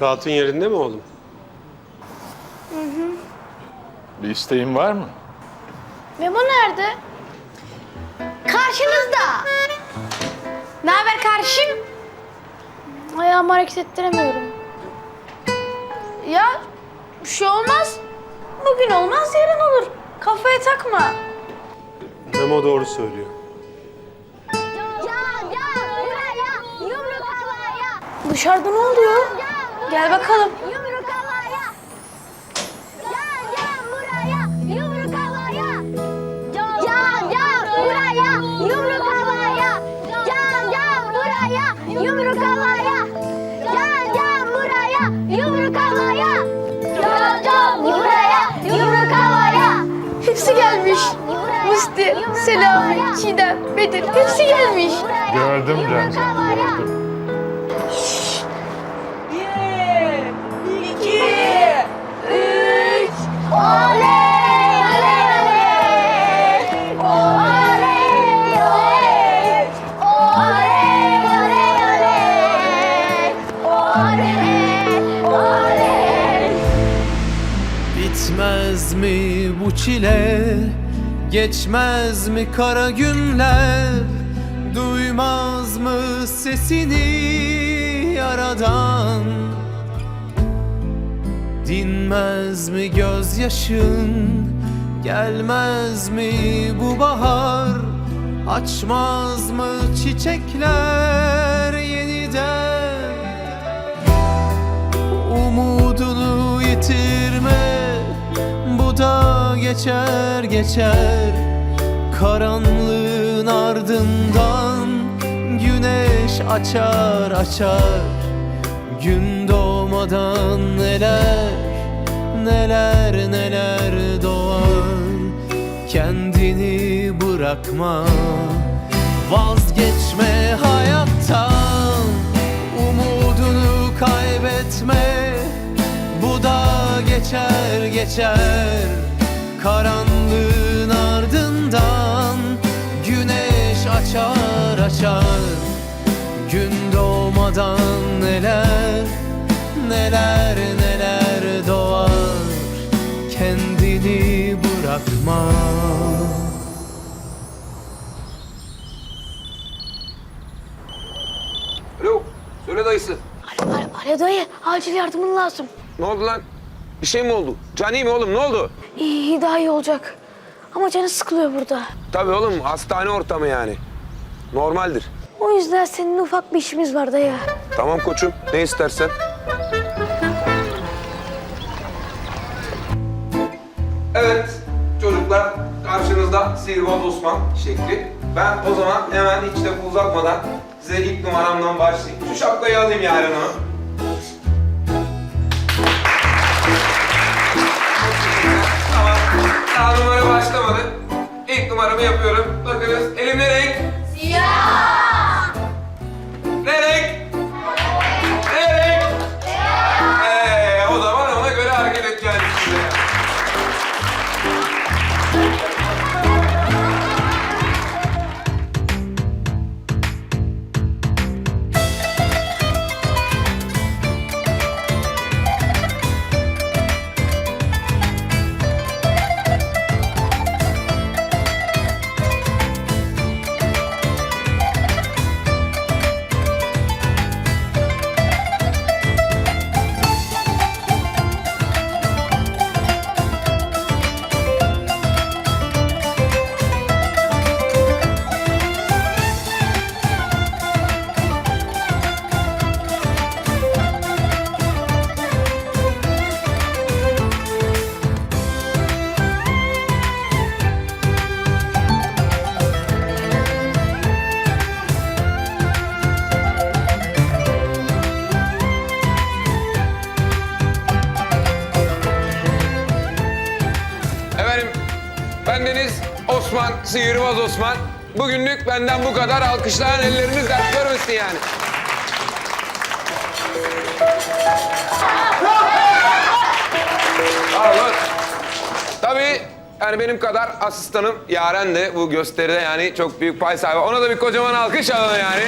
Rahatın yerinde mi oğlum? Bir isteğin var mı? Memo nerede? Karşınızda. Ne haber kardeşim? Ayağımı hareket ettiremiyorum. Ya bir şey olmaz. Bugün olmaz yarın olur. Kafaya takma. Memo doğru söylüyor. Can can buraya yumruk havaya. Dışarıda ne oluyor? Gel bakalım. Yumruk havaya. Can can buraya yumruk havaya. Can can buraya yumruk havaya. Can can buraya yumruk havaya. Buraya yumruk havaya. Buraya yumruk havaya. Hepsi gelmiş. Musti, Selami, Çiğdem, Bedir hepsi gelmiş. Gördüm Remzi, gördüm. Çile? Geçmez mi kara günler? Duymaz mı sesini yaradan? Dinmez mi gözyaşın? Gelmez mi bu bahar? Açmaz mı çiçekler yeniden? Umudunu yitirme Da geçer geçer Karanlığın ardından Güneş açar açar. Gün doğmadan neler Neler neler doğar. Kendini bırakma Vazgeçme hayattan geçer Karanlığın ardından Güneş açar açar Gün doğmadan neler Neler neler doğar Kendini bırakma Alo, söyle dayısı. Alo, alo dayı, acil yardımın lazım. Ne oldu lan? Bir şey mi oldu? Can iyi mi oğlum? Ne oldu? İyi, iyi, daha iyi olacak. Ama canı sıkılıyor burada. Tabii oğlum, hastane ortamı yani. Normaldir. O yüzden senin ufak bir işimiz var dayı. Tamam koçum, ne istersen. Evet çocuklar, karşınızda Sihirbaz Osman şekli. Ben o zaman hemen hiç de uzatmadan size ilk numaramdan başlayayım. Şu şapkayı alayım Yaren Hanım. Numaramı yapıyorum. Sihirbaz Osman. Bugünlük benden bu kadar. Alkışlayan elleriniz dert görmesin yani. Alın. Tabii yani benim kadar asistanım Yaren de bu gösteride yani çok büyük pay sahibi. Ona da bir kocaman alkış alalım yani.